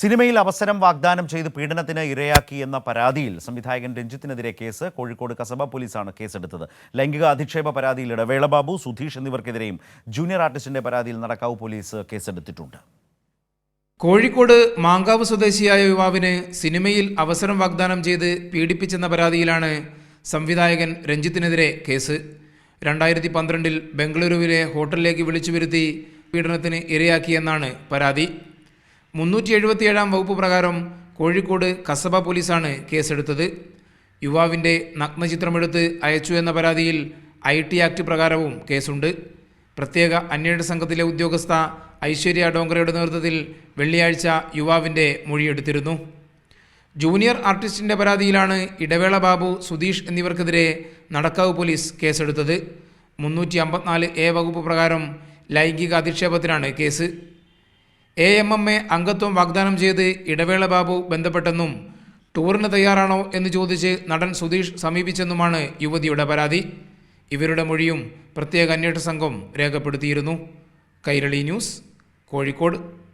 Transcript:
സിനിമയിൽ അവസരം വാഗ്ദാനം ചെയ്ത് പീഡനത്തിന് ഇരയാക്കി എന്ന പരാതിയിൽ സംവിധായകൻ രഞ്ജിത്തിനെതിരെ കേസ്. കോഴിക്കോട് കസബ പോലീസാണ് കേസെടുത്തത്. ലൈംഗിക അധിക്ഷേപ പരാതിയിൽ ഇടവേളബാബു സുധീഷ് എന്നിവർക്കെതിരെയും ജൂനിയർ ആർട്ടിസ്റ്റിന്റെ പരാതിയിൽ നടക്കാവ് പോലീസ് കേസെടുത്തിട്ടുണ്ട്. കോഴിക്കോട് മാങ്കാവ് സ്വദേശിയായ യുവാവിന് സിനിമയിൽ അവസരം വാഗ്ദാനം ചെയ്ത് പീഡിപ്പിച്ചെന്ന പരാതിയിലാണ് സംവിധായകൻ രഞ്ജിത്തിനെതിരെ കേസ്. രണ്ടായിരത്തി പന്ത്രണ്ടിൽ ബംഗളൂരുവിലെ ഹോട്ടലിലേക്ക് വിളിച്ചു വരുത്തി പീഡനത്തിന് ഇരയാക്കിയെന്നാണ് പരാതി. മുന്നൂറ്റി എഴുപത്തിയേഴാം വകുപ്പ് പ്രകാരം കോഴിക്കോട് കസബ പോലീസാണ് കേസെടുത്തത്. യുവാവിന്റെ നഗ്നചിത്രമെടുത്ത് അയച്ചു എന്ന പരാതിയിൽ ഐ ടി ആക്ട് പ്രകാരവും കേസുണ്ട്. പ്രത്യേക അന്വേഷണ സംഘത്തിലെ ഉദ്യോഗസ്ഥ ഐശ്വര്യ ഡോങ്കറയുടെ നേതൃത്വത്തിൽ വെള്ളിയാഴ്ച യുവാവിന്റെ മൊഴിയെടുത്തിരുന്നു. ജൂനിയർ ആർട്ടിസ്റ്റിന്റെ പരാതിയിലാണ് ഇടവേള ബാബു സുധീഷ് എന്നിവർക്കെതിരെ നടക്കാവ് പോലീസ് കേസെടുത്തത്. മുന്നൂറ്റി അമ്പത്തിനാല് എ വകുപ്പ് പ്രകാരം ലൈംഗിക അധിക്ഷേപത്തിനാണ് case. A M M A അംഗത്വം വാഗ്ദാനം ചെയ്ത് ഇടവേള ബാബു ബന്ധപ്പെട്ടെന്നും ടൂറിന് തയ്യാറാണോ എന്ന് ചോദിച്ച് നടൻ സുധീഷ് സമീപിച്ചെന്നുമാണ് യുവതിയുടെ പരാതി. ഇവരുടെ മൊഴിയും പ്രത്യേക അന്വേഷണ സംഘം രേഖപ്പെടുത്തിയിരുന്നു. കൈരളി ന്യൂസ് കോഴിക്കോട്.